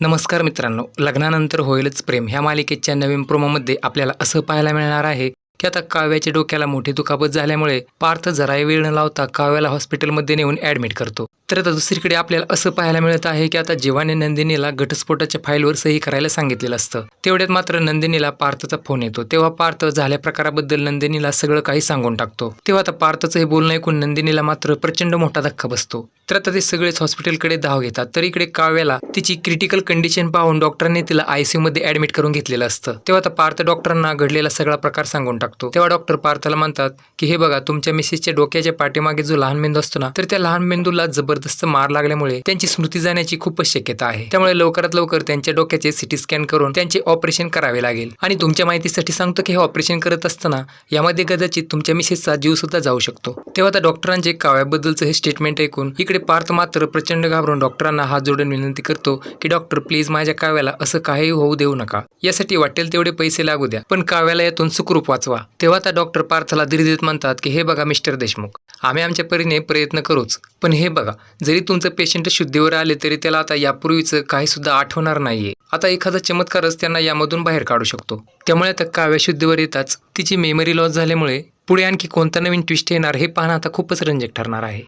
नमस्कार मित्रांनो लग्नानंतर होईलच प्रेम. ह्या मालिकेच्या नवीन प्रोमोमध्ये आपल्याला असं पाहायला मिळणार आहे की आता काव्याच्या डोक्याला मोठी दुखापत झाल्यामुळे पार्थ जराही वेळ न लावता काव्याला हॉस्पिटलमध्ये नेऊन ॲडमिट करतो. तर आता दुसरीकडे आपल्याला असं पाहायला मिळत आहे की आता जीवाने नंदिनीला घटस्फोटाच्या फाईलवर सही करायला सांगितलेलं असतं तेवढ्यात मात्र नंदिनीला पार्थचा फोन येतो. तेव्हा पार्थ झाल्या प्रकाराबद्दल नंदिनीला सगळं काही सांगून टाकतो. तेव्हा आता पार्थचं हे बोलणं ऐकून नंदिनीला मात्र प्रचंड मोठा धक्का बसतो. तर आता ते सगळेच हॉस्पिटलकडे धाव घेतात. तर इकडे काव्याला तिची क्रिटिकल कंडिशन पाहून डॉक्टरांनी तिला आयसीयू मध्ये ऍडमिट करून घेतलेलं असतं. तेव्हा आता पार्थ डॉक्टरांना घडलेला सगळा प्रकार सांगून टाकतो. तेव्हा डॉक्टर पार्थला म्हणतात की हे बघा तुमच्या मिसेसच्या डोक्याच्या पाठीमागे जो लहान मेंदू असतो ना तर त्या लहान मेंदूला जबरदस्त मार लागल्यामुळे त्यांची स्मृती जाण्याची खूपच शक्यता आहे. त्यामुळे लवकरात लवकर त्यांच्या डोक्याचे सिटी स्कॅन करून त्यांचे ऑपरेशन करावे लागेल. आणि तुमच्या माहितीसाठी सांगतो की हे ऑपरेशन करत असताना यामध्ये कदाचित तुमच्या मिसेसचा जीव सुद्धा जाऊ शकतो. तेव्हा त्या डॉक्टरांचे काव्याबद्दलचं हे स्टेटमेंट ऐकून इकडे पार्थ मात्र प्रचंड घाबरून डॉक्टरांना हात जोडून विनंती करतो की डॉक्टर प्लीज माझ्या काव्याला असं काही होऊ देऊ नका. यासाठी वाटेल तेवढे पैसे लागू द्या. पण काव्याला यातून सुखरूप वाचवा. तेव्हा त्या डॉक्टर पार्थला धीर देत म्हणतात की हे बघा मिस्टर देशमुख आम्ही आमच्या परीने प्रयत्न करूच. पण हे बघा जरी तुमचं पेशंट शुद्धीवर आले तरी त्याला आता यापूर्वीचं काही सुद्धा आठवणार नाहीये. आता एखादा चमत्कारच त्यांना यामधून बाहेर काढू शकतो. त्यामुळे आता काव्या शुद्धीवर येताच तिची मेमरी लॉस झाल्यामुळे पुढे आणखी कोणता नवीन ट्विस्ट येणार हे पाहणं आता खूपच रंजक ठरणार आहे.